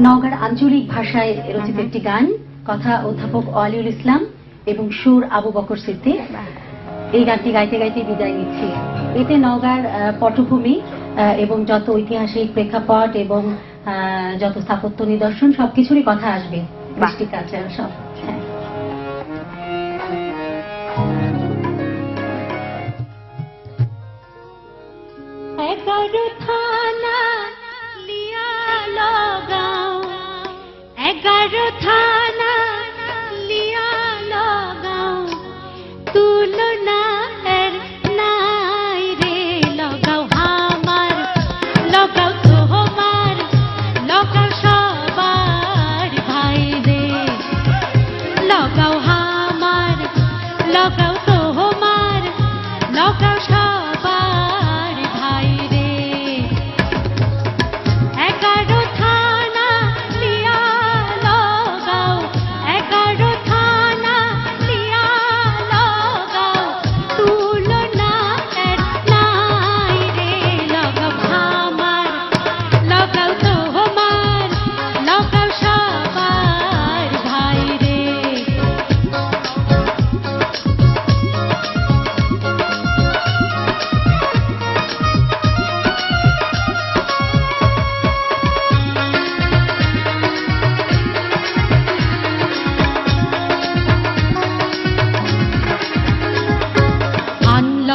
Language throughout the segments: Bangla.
নওগাঁর আঞ্চলিক ভাষায় রচিত একটি গান কথা অধ্যাপক ওয়ালিউল ইসলাম এবং সুর আবু বকর সিদ্দিক। এই গানটি গাইতে গাইতে বিদায় নিচ্ছি। এতে নওগাঁর পটভূমি এবং যত ঐতিহাসিক প্রেক্ষাপট এবং যত স্থাপত্য নিদর্শন সবকিছুরই কথা আসবে। কৃষ্টি কালচার সব। হ্যাঁ। था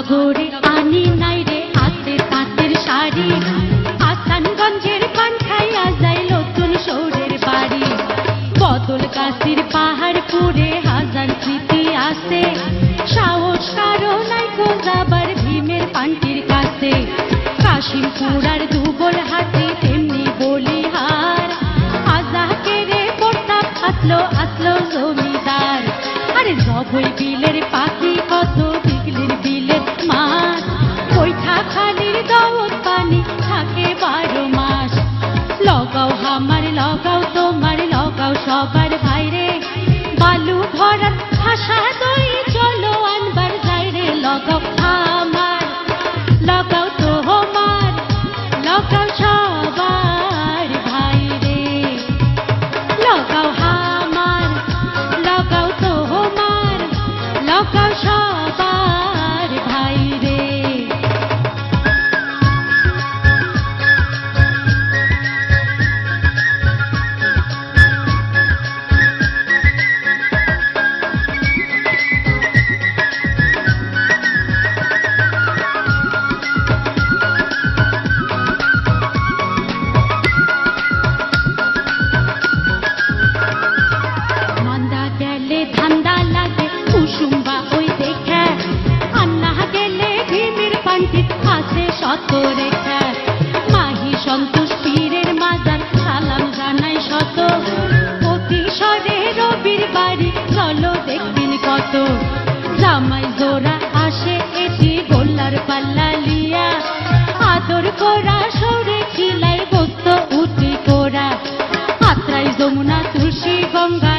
আনলগরে আনি নাই রে, হাতে তাঁতের শাড়ি। নতুন সৌরের বাড়ি। বদল কাশির হাজার আসে সাহস কারও নাই যাবার ভীমের পান্টির কাছে। কাশিমপুরার হাতে তেমনি বলিহার। আজাকে রে প্রতাপ আসলো আসলো জমিদার। আরে বিলের পাখি কত লগাও কত জামাই জোড়া আসে এটি গোল্লার পাল্লা লিয়া। আদর করা সরে খিলাই বস্ত উঠি করা আত্রাই যমুনা, তুলসী গঙ্গা